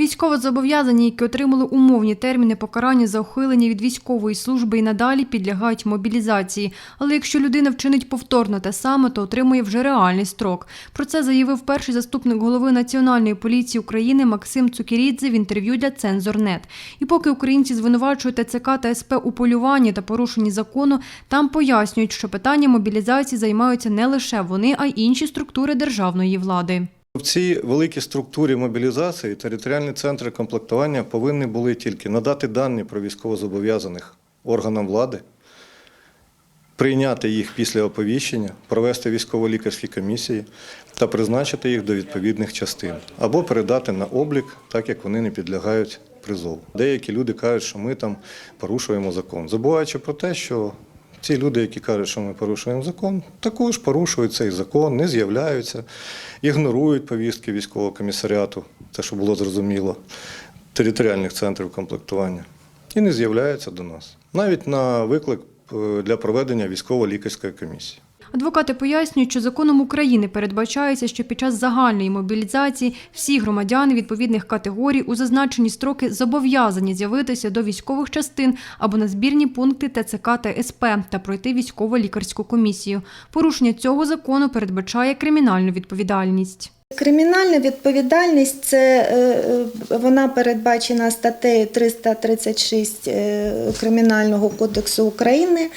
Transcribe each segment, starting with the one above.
Військовозобов'язані, які отримали умовні терміни покарання за ухилення від військової служби і надалі підлягають мобілізації. Але якщо людина вчинить повторно те саме, то отримує вже реальний строк. Про це заявив перший заступник голови Національної поліції України Максим Цукірідзе в інтерв'ю для Цензорнет. І поки українці звинувачують ТЦК та СП у полюванні та порушенні закону, там пояснюють, що питання мобілізації займаються не лише вони, а й інші структури державної влади. В цій великій структурі мобілізації територіальні центри комплектування повинні були тільки надати дані про військовозобов'язаних органам влади, прийняти їх після оповіщення, провести військово-лікарські комісії та призначити їх до відповідних частин або передати на облік, так як вони не підлягають призову. Деякі люди кажуть, що ми там порушуємо закон, забуваючи про те, що ці люди, які кажуть, що ми порушуємо закон, також порушують цей закон, не з'являються, ігнорують повістки військового комісаріату, те, що було зрозуміло, територіальних центрів комплектування, і не з'являються до нас. Навіть на виклик е, для проведення військово-лікарської комісії. Адвокати пояснюють, що законом України передбачається, що під час загальної мобілізації всі громадяни відповідних категорій у зазначені строки зобов'язані з'явитися до військових частин або на збірні пункти ТЦК та СП та пройти військово-лікарську комісію. Порушення цього закону передбачає кримінальну відповідальність. Кримінальна відповідальність це е, е, вона передбачена статтею 336 е, Кримінального кодексу України.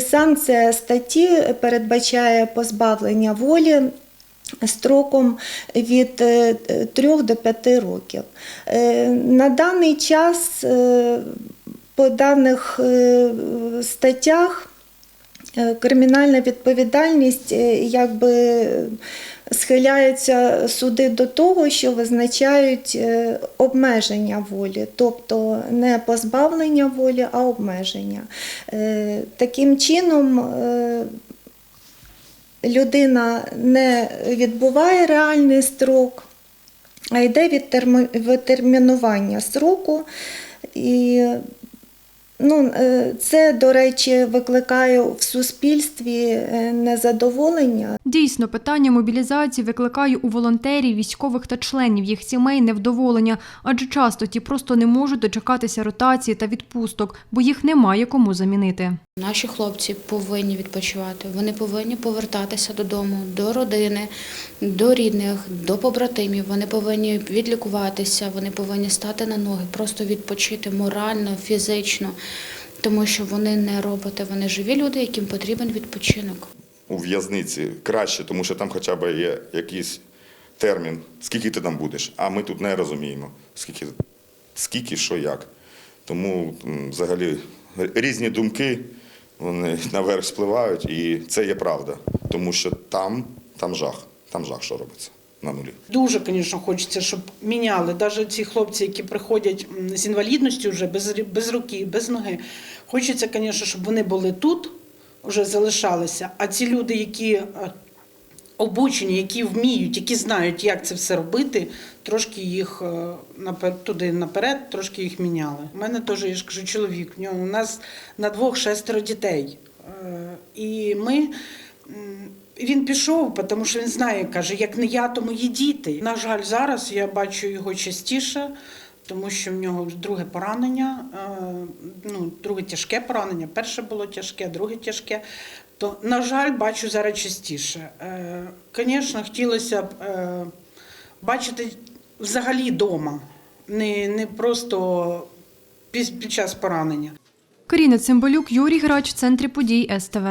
Санкція статті передбачає позбавлення волі. Строком від 3 до 5 років. На даний час по даних статтях Кримінальна відповідальність якби схиляються суди до того, що визначають е, обмеження волі, тобто не позбавлення волі, а обмеження. Е, Таким чином е, людина не відбуває реальний строк, а йде відтерми- відтермінування строку. І Ну, е, це, до речі, викликає в суспільстві е, незадоволення. Дійсно, питання мобілізації викликає у волонтерів, військових та членів їх сімей невдоволення, адже часто ті просто не можуть дочекатися ротації та відпусток, бо їх немає кому замінити. Наші хлопці повинні відпочивати. Вони повинні повертатися додому, до родини, до рідних, до побратимів. Вони повинні відлікуватися, вони повинні стати на ноги, просто відпочити морально, фізично, тому що вони не роботи, вони живі люди, яким потрібен відпочинок. у в'язниці краще, тому що там хоча б є якийсь термін, скільки ти там будеш. А ми тут не розуміємо, скільки, скільки що як. Тому взагалі різні думки вони наверх спливають, і це є правда. Тому що там, там жах, там жах, що робиться на нулі. Дуже, звісно, хочеться, щоб міняли. Навіть ці хлопці, які приходять з інвалідністю вже без, без руки, без ноги. Хочеться, звісно, щоб вони були тут, вже залишалися. А ці люди, які е, обучені, які вміють, які знають, як це все робити, трошки їх е, туди наперед, трошки їх міняли. У мене теж, я ж кажу, чоловік. У нас на двох шестеро дітей. Е, І ми. Він пішов, тому що він знає, каже, як не я, то мої діти. На жаль, зараз я бачу його частіше, тому що в нього друге поранення, е, ну, друге тяжке поранення. Перше було тяжке, друге тяжке. То, на жаль, бачу зараз частіше. Звісно, хотілося б е, бачити взагалі вдома, не, не просто під час поранення. Каріна Цимбалюк, Юрій Грач, в центрі подій СТВ.